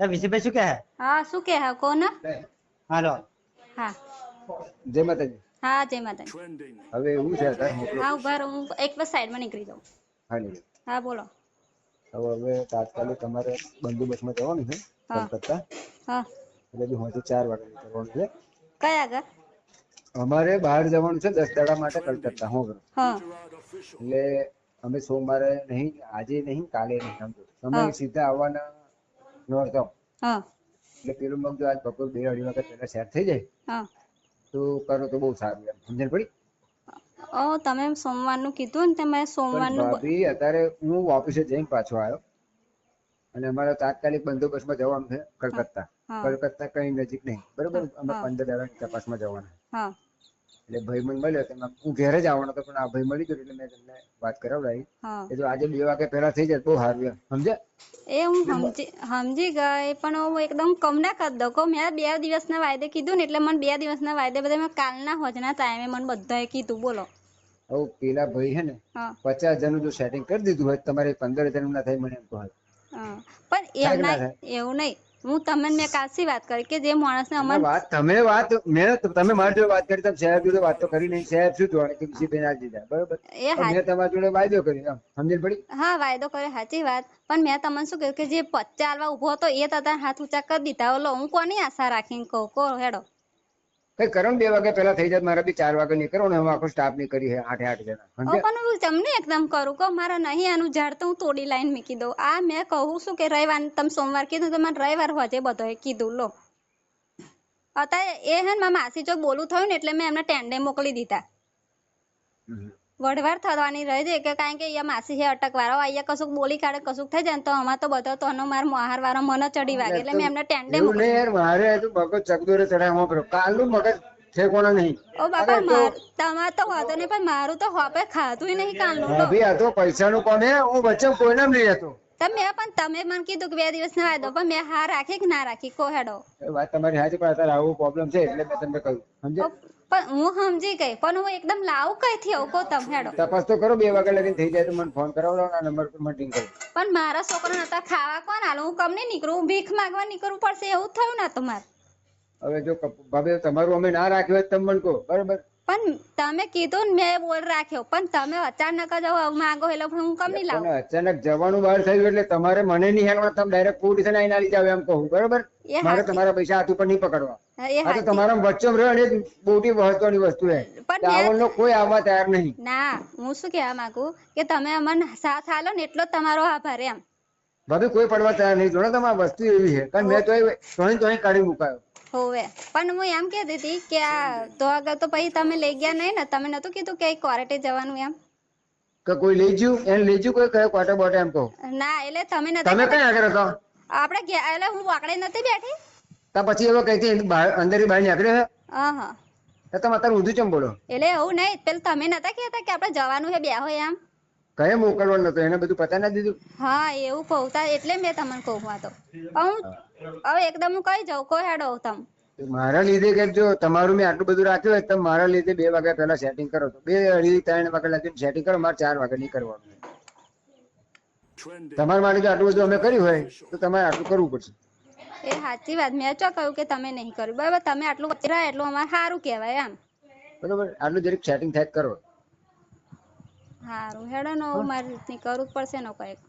એ વિસીભાઈ શું કહે? હા શું કે હા કોણ હાલો. હા. જય માતાજી. હા જય માતાજી. હવે હું છે હા ઊભા રહો હું એક બસ સાઈડમાં નીકળી જાઉં. હા નહીં હા બોલો. હવે હવે તાત્કાલિક તમારે બંદોબસ્તમાં જવાનું છે હા. કલકત્તા. હા. એટલે બી હોથી ચાર વાગે નીકળવાનું છે. કયા આગળ? અમારે બહાર જવાનું છે દસ દાડા માટે કલકત્તા હું હા. એટલે અમે સોમવારે નહીં આજે નહીં કાલે નહીં સમજો. તમે સીધા આવવાના નોરતા હા. એટલે પેલું મગ જો આજ બપોર બે અઢી વાગે પહેલા સેટ થઈ જાય હા. તો કરો તો બહુ સારું એમ. સમજણ પડી? ઓ તમે સોમવારનું કીધું ને તમે સોમવારનું સોમવારનું ભાભી અત્યારે હું ઓફિસે જઈને પાછો આવ્યો. અને અમારે તાત્કાલિક બંદોબસ્તમાં જવાનું છે કલકત્તા. કલકત્તા કઈ નજીક નહીં. બરોબર? અમે. પંદર દાડાની તપાસમાં જવાના. હા. એટલે ભાઈ મને મળ્યો મેં- હું ઘેરે જ આવવાનો હતો પણ આ ભાઈ મળી ગયો એટલે મેં તમને વાત કરાવડાવી. કે જો આજે બે વાગે પહેલા થઈ જાય બહુ સારું સમજે એ હું સમજી સમજી ગઈ પણ હું એકદમ કમ ના કરી દઉં. કહું મેં બે દિવસના વાયદે કીધું ને એટલે મને બે દિવસના વાયદે બધા મેં કાલના હોજના ટાઈમે મને બધાએ કીધું બોલો. હવે પેલા ભાઈ હે ને પચાસ હજારનું જો સેટિંગ કરી દીધું હોય તમારે પંદર હજારનું ના થાય મને એમ કહો. પણ એવું કે એમ ના ના એવું નહીં. હું તમને મેં કાલથી વાત કરી કે જે માણસને અમાર વાત તમે વાત મેં તમે મારી જોડે વાત કરી તમે સાહેબ જોડે વાત તો કરી નહીં. સાહેબ શું જોડે? કે બીજી બેન આવી દીધા. બરોબર? એ હા મેં તમારી જોડે વાયદો કર્યો સમજણ પડી? હા વાયદો કરે સાચી વાત. પણ મેં તમને શું કહ્યું કે જે પચ્ચા ચાલવા ઊભો હતો એ તતા હાથ ઊંચા કરી દીધા. ઓલો હું કોની આશા રાખીને કહું? કો હેડો. કઈ કરો બે વાગે પેલા થઈ જાય મારા બી ચાર વાગે નીકળો ને હું આખો સ્ટાફની કરી આઠે આઠ જણા. પણ હું તમને એકદમ કરું કહું મારા નહીં આનું ઝાડ તો હું તોડી લાઈન મૂકી દઉં. આ મેં કહું છું કે રવિવાર તમે સોમવાર કીધું તો મારે રવિવાર હોજે બધાએ કીધું લો. અત્યારે એ હે ને મારા માસી જો બોલું થયું ને એટલે મેં એમને ટેન્ડે મોકલી દીધા. વઢવાર થવાની રહે છે. કે કારણ કે અહીંયા માસી છે અટકવાળો. અહીંયા કશુંક બોલી કાઢે કશુંક થઈ જાય ને તો અમાર તો બધો તો એનો માર મહાર વાળો મને ચડી વાગે. એટલે મેં એમને ટેન્ડે એવું નહીં યાર મારે તો મગજ ચકદોરે ચડાવવા વાપરો કાલનું મગજ ઠેકોણો નહીં. ઓ બાપા માર તમાર તો વાતો નહીં પણ મારું તો હોપે ખાધું નહીં કાલનું તો. ભાભી આ તો પૈસાનું કામ હે હું વચ્ચે કોઈને નહીં હતો તમે પણ તમે મને કીધું કે બે દિવસ ના વાયદો પણ મેં હા રાખી કે ના રાખી? કો હેડો. વાત તમારી સાચી પણ અત્યારે આવો પ્રોબ્લેમ છે એટલે મેં તમને કહ્યું. સમજે પણ હું સમજી ગઈ પણ હું એકદમ લાવું કઈથી આવું કહો તમે હેડો. તપાસ તો કરો બે વાગ્યા લગીને થઈ જાય તો મને ફોન કરાવડો આ નંબર પર મને રિંગ કરો. પણ મારા છોકરાને નતા ખાવા કોણ હાલ હું કમ નહીં નીકળું હું ભીખ માંગવા નીકળવું પડશે એવું થયું ના તમારે? હવે જો ભાભી તમારું અમે ના રાખ્યું હોય તમે મને કહો બરાબર? પણ તમે કીધું ને મેં બોલ રાખ્યો પણ તમે અચાનક જ માંગો એટલે હું કમ નહીં લાવું. અચાનક જવાનું બહાર થયું એટલે તમારે મને નહીં હેલવા તમે ડાયરેક્ટ પોલીસ ને આવીને આવી જાવ એમ કહું બરાબર? મારે તમારા પૈસા હાથ ઉપર નહીં પકડવા. આ તો તમારા વચ્ચે રહ્યો અને મોટી મહત્વની વસ્તુ છે. પણ મેં- કોઈ આવવા તૈયાર નહીં. ના હું શું કહેવા માંગુ? કે તમે અમને સાથ આલો ને એટલો તમારો આભાર એમ. ભાભી કોઈ પડવા તૈયાર નહીં. જોડે તમારી વસ્તુ એવી છે. કારણ મેં તો તોય તોય કાઢી મુકાયો. હોવે. પણ હું એમ કહેતી હતી કે આ તો આગળ તો પછી તમે લઈ ગયા નહીં ને તમે નતું કીધું કે કોરેટે જવાનું એમ? કે કોઈ લઈ જ્યું? એને લઈ જ્યું કોઈ? કયો કોટે બોટે એમ કહો? ના એટલે તમે તમે નતા કઈ આગળ હતો આપણે ગયા એટલે હું વાકડે નથી બેઠી. તો પછી એવો કઈ અંદર બહાર નીકળ્યો છે હા તો તમે અત્યારે ઊંધું ચમ બોલો? એટલે એવું નહીં પેલું તમે નતા કહેતા કે આપણે જવાનું છે બે હોય એમ. કઈ મોકલવાનું નતો એને બધું પતા ના દીધું? હા એવું કહું તા એટલે મેં તમને કહું તો. હું હવે એકદમ હું કઈ જાઉં કોઈ હેડો તમ. મારા લીધે કે જો તમારું મેં આટલું બધું રાખ્યું હોય તો મારા લીધે બે વાગ્યા પહેલા સેટિંગ કરો. તો બે અઢી ત્રણ વાગ્યા લાગીને સેટિંગ કરો મારે ચાર વાગ્યા નહીં કરવાનું. તમારા માટે આટલું બધું અમે કર્યું હોય તો તમારે આટલું કરવું પડશે. એ સાચી વાત મેં ચો કહ્યું કે તમે નહીં કર્યું બરાબર તમે આટલું કચરા એટલું અમારે સારું કહેવાય એમ. બરાબર આટલું જરીક સેટિંગ થાય કરો. સારું હેડો ને મારી રીતની કરવું જ પડશે નો કંઈક.